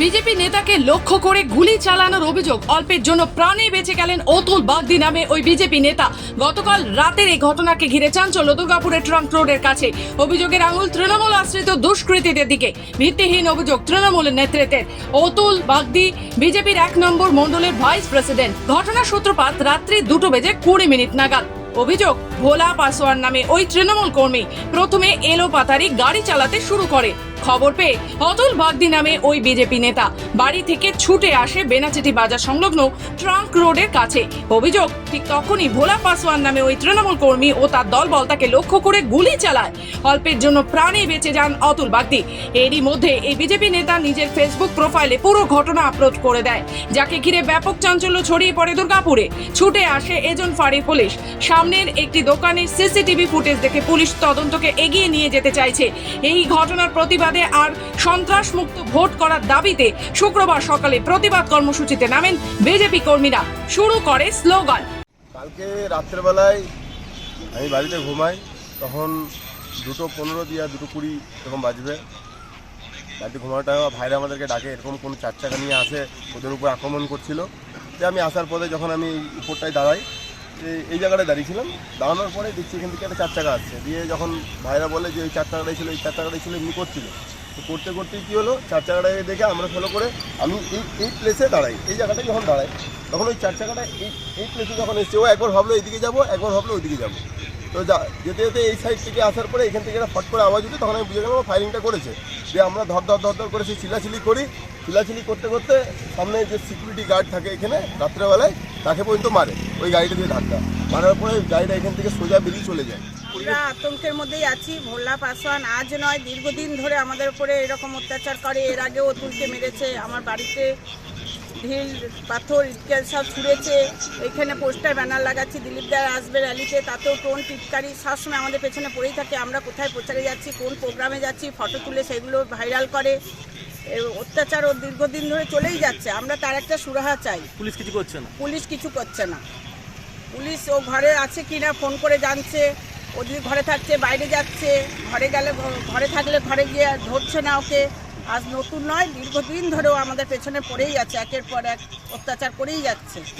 BJP নেতাকে লক্ষ্য করে গুলি চালানোর অভিযোগ। অল্পের জন্য প্রাণে বেঁচে গেলেন অতুল বাগদি নামে ওই বিজেপি নেতা। গতকাল রাতের এই ঘটনাকে ঘিরে চাঞ্চল্য দুর্গাপুরের ট্রাঙ্ক রোডের কাছে। অভিযোগের আঙুল তৃণমূল আশ্রিত দুষ্কৃতীদের দিকে। ভিত্তিহীন অভিযোগ তৃণমূলের নেতৃত্বের। অতুল বাগদি বিজেপির এক নম্বর মণ্ডলের ভাইস প্রেসিডেন্ট। ঘটনার সূত্রপাত রাত্রি দুটো বেজে কুড়ি মিনিট নাগাদ। অভিযোগ, ভোলা পাসওয়ান নামে ওই তৃণমূল কর্মী প্রথমে এলো পাতারি গাড়ি চালাতে শুরু করে। খবর পেয়ে অতুল বাগদি নামে ওই বিজেপি নেতা। বাড়ি থেকে ছুটে আসে বেনাচিটি বাজার সংলগ্ন ট্রাঙ্ক রোডের কাছে। অভিযোগ, ঠিক তখনই ভোলা পাসওয়ান নামে ওই তৃণমূল কর্মী ও তার দলবল তাকে লক্ষ্য করে গুলি চালায়। অল্পের জন্য প্রাণে বেঁচে যান অতুল বাগদি এরই মধ্যে এই বিজেপি নেতা নিজের ফেসবুক প্রোফাইলে পুরো ঘটনা আপলোড করে দেয়, যাকে ঘিরে ব্যাপক চাঞ্চল্য ছড়িয়ে পড়ে দুর্গাপুরে। ছুটে আসে এজন ফাঁড়ি পুলিশ। সামনের একটি দোকানের সিসিটিভি ফুটেজ দেখে পুলিশ তদন্তকে এগিয়ে নিয়ে যেতে চাইছে। এই ঘটনার প্রতিবাদে আর সন্ত্রাস মুক্ত ভোট করার দাবিতে শুক্রবার সকালে প্রতিবাদ কর্মসূচিতে নামেন বিজেপি কর্মীরা। শুরু করে স্লোগান। কালকে রাত্রেবেলায় আমি বাড়িতে ঘুমাই, তখন দুটো পনেরো দিয়া দুটো কুড়ি এরকম বাজবে। বাড়িতে ঘুমানোর টাইমে ভাইরা আমাদেরকে ডাকে, এরকম কোনো চার চাকা নিয়ে আসে, ওদের উপর আক্রমণ করছিল। যে আমি আসার পরে যখন আমি উপরটায় দাঁড়াই এই- জায়গাটায় দাঁড়িয়েছিলাম। দাঁড়ানোর পরে দেখছি এখান থেকে একটা চার চাকা আসছে। দিয়ে যখন ভাইরা বলে যে ওই চার চাকাটাই ছিল, এই চার চাকাটাই ছিল, এমনি করছিল। তো করতে করতে কী হলো? চার চাকাটাকে দেখে আমরা ফলো করে আমি এই এই প্লেসে দাঁড়াই। এই জায়গাটায় যখন দাঁড়াই, তখন ওই চার চাকাটা এই এই প্লেসে যখন এসছে, ও একবার ভাবলো এইদিকে যাব, একবার ভাবলো ওইদিকে যাব। তো যা, যেতে যেতে এই সাইড থেকে আসার পরে এখান থেকে একটা ফট করে আওয়াজ উঠে তখন আমি বুঝে গেলাম ফায়ারিংটা করেছে। যে আমরা ধর ধর ধর ধর করে সেই চিলাচিলি করি। চিলাচিলি করতে করতে সামনে যে সিকিউরিটি গার্ড থাকে এখানে, রাত্রেবেলায় তাকে পর্যন্ত মারে, ওই গাড়িটা দিয়ে ধাক্কা। মারার পরে গাড়িটা এখান থেকে সোজা বেরিয়ে চলে যায়। আমরা আতঙ্কের মধ্যেই আছি, ভোলা পাসওয়ান আজ নয়, দীর্ঘদিন ধরে আমাদের উপরে এরকম অত্যাচার করে। এর আগেও অতুলকে মেরেছে, আমার বাড়িতে ঢিল, পাথর, ইটকেল সব ছুঁড়েছে। এখানে পোস্টার, ব্যানার লাগাচ্ছি, দিলীপ দার আসবে র্যালিতে, তাতেও টোন টিটকারি সবসময় আমাদের পেছনে পড়েই থাকে, আমরা কোথায় প্রচারে যাচ্ছি, কোন প্রোগ্রামে যাচ্ছি, ফটো তুলে সেগুলো ভাইরাল করে। অত্যাচার ও দীর্ঘদিন ধরে চলেই যাচ্ছে। আমরা তার একটা সুরাহা চাই। পুলিশ কিছু করছে না? পুলিশ কিছু করছে না। পুলিশ ও ঘরে আছে কি না ফোন করে জানছে। ও যদি ঘরে থাকছে বাইরে যাচ্ছে। ঘরে গেলে ঘরে থাকলে ঘরে গিয়ে ধরছে না ওকে। আজ নতুন নয় দীর্ঘদিন ধরেও আমাদের পেছনে পড়েই আছে। একের পর এক অত্যাচার করেই যাচ্ছে।